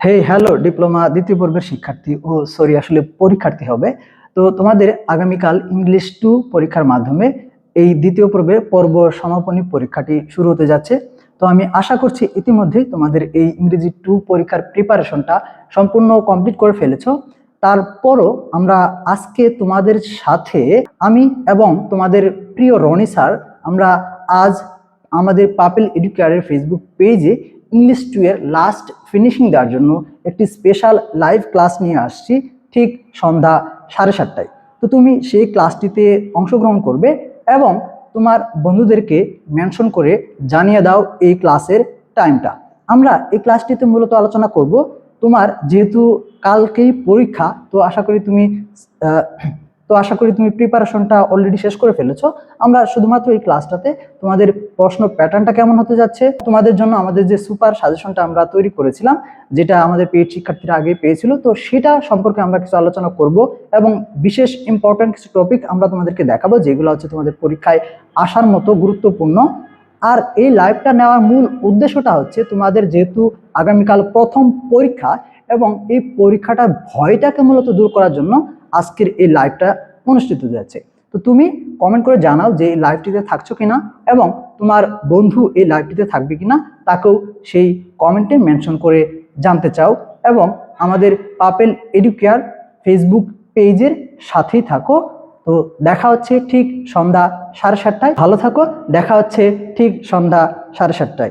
হে hello diploma দ্বিতীয় বর্গের শিক্ষার্থী ও সরি আসলে পরীক্ষার্থী হবে। তো তোমাদের আগামীকাল ইংলিশ টু পরীক্ষার মাধ্যমে এই দ্বিতীয় পর্বে পর্ব সমাপনী পরীক্ষাটি শুরু হতে যাচ্ছে। তো আমি আশা করছি ইতিমধ্যেই তোমাদের এই ইংরেজি টু পরীক্ষার প্রিপারেশনটা সম্পূর্ণ কমপ্লিট করে ফেলেছো। তারপরও আমরা আজকে তোমাদের সাথে আমি এবং তোমাদের প্রিয় রনি স্যার, আমরা আজ আমাদের পাপেল এডুকেয়ারের ফেসবুক পেজে ইংলিশ টু এর লাস্ট ফিনিশিং দেওয়ার জন্য একটি স্পেশাল লাইভ ক্লাস নিয়ে আসছি ঠিক সন্ধ্যা সাড়ে সাতটায়। তো তুমি সেই ক্লাসটিতে অংশগ্রহণ করবে এবং তোমার বন্ধুদেরকে মেনশন করে জানিয়ে দাও এই ক্লাসের টাইমটা আমরা এই ক্লাসটিতে মূলত আলোচনা করব তোমার যেহেতু কালকেই পরীক্ষা, তো আশা করি তুমি তো আশা করি তুমি প্রিপারেশনটা অলরেডি শেষ করে ফেলেছো। আমরা শুধুমাত্র এই ক্লাসটাতে তোমাদের প্রশ্ন প্যাটার্নটা কেমন হতে যাচ্ছে, তোমাদের জন্য আমাদের যে সুপার সাজেশনটা আমরা তৈরি করেছিলাম, যেটা আমাদের পেড শিক্ষার্থীরা আগে পেয়েছিল, তো সেটা সম্পর্কে আমরা কিছু আলোচনা করব এবং বিশেষ ইম্পর্ট্যান্ট কিছু টপিক আমরা তোমাদেরকে দেখাবো, যেগুলো হচ্ছে তোমাদের পরীক্ষায় আসার মতো গুরুত্বপূর্ণ। আর এই লাইভটা নেওয়ার মূল উদ্দেশ্যটা হচ্ছে তোমাদের যেহেতু আগামীকাল প্রথম পরীক্ষা এবং এই পরীক্ষাটার ভয়টাকে মূলত দূর করার জন্য আজকের এই লাইভটা অনুষ্ঠিত যাচ্ছে। তো তুমি কমেন্ট করে জানাও যে এই লাইভটিতে থাকছো কিনা এবং তোমার বন্ধু এই লাইভটিতে থাকবে কিনা তাকেও সেই কমেন্টে মেনশন করে জানতে চাও এবং আমাদের পাপেল এডুকেয়ার ফেসবুক পেজের সাথেই থাকো। তো দেখা হচ্ছে ঠিক সন্ধ্যা সাড়ে সাতটায়। ভালো থাকো। দেখা হচ্ছে ঠিক সন্ধ্যা সাড়ে সাতটায়।